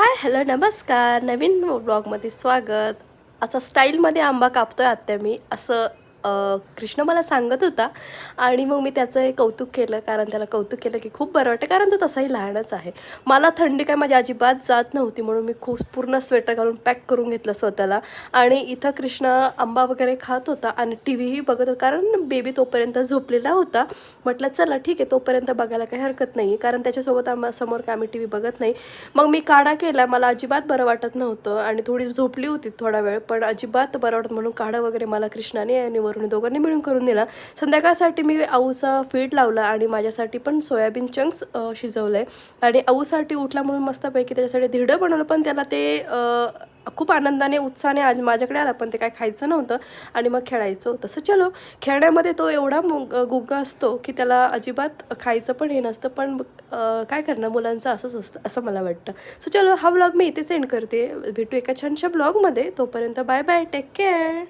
Hi hello नमस्कार. नवीन ब्लॉगमध्ये स्वागत. आता स्टाईलमध्ये आंबा कापतोय आत्या मी. असं कृष्ण मला सांगत होता आणि मग मी त्याचं हे कौतुक केलं कारण त्याला कौतुक केलं की खूप बरं वाटतं कारण तो तसाही लहानच आहे. मला थंडी काय माझी अजिबात जात नव्हती म्हणून मी खूप पूर्ण स्वेटर घालून पॅक करून घेतलं स्वतःला. आणि इथं कृष्ण आंबा वगैरे खात होता आणि टी व्हीही बघत होता कारण बेबी तोपर्यंत झोपलेला होता. म्हटलं चला ठीक आहे तोपर्यंत बघायला काही हरकत नाही कारण त्याच्यासोबत आम्हा समोर काय आम्ही टी व्ही बघत नाही. मग मी काढा केला मला अजिबात बरं वाटत नव्हतं आणि थोडी झोपली होती थोडा वेळ पण अजिबात बरं वाटत म्हणून काढा वगैरे मला कृष्णाने आणि वरून दोघांनी मिळून करून दिला. संध्याकाळसाठी मी आऊचा फीड लावला आणि माझ्यासाठी पण सोयाबीन चंक्स शिजवलं आहे आणि आऊसाठी उठला म्हणून मस्तपैकी त्याच्यासाठी धिरडं बनवलं पण त्याला ते खूप आनंदाने उत्साहाने आज माझ्याकडे आला पण ते काय खायचं नव्हतं. आणि मग खेळायचं होतं. तसं चलो खेळण्यामध्ये तो एवढा मुग गुग्गा असतो की त्याला अजिबात खायचं पण हे नसतं पण काय करणं मुलांचं असंच असतं असं मला वाटतं. सो चलो हा व्लॉग मी इथे सेंड करते. भेटू एका छानशा ब्लॉगमध्ये तोपर्यंत बाय बाय टेक केअर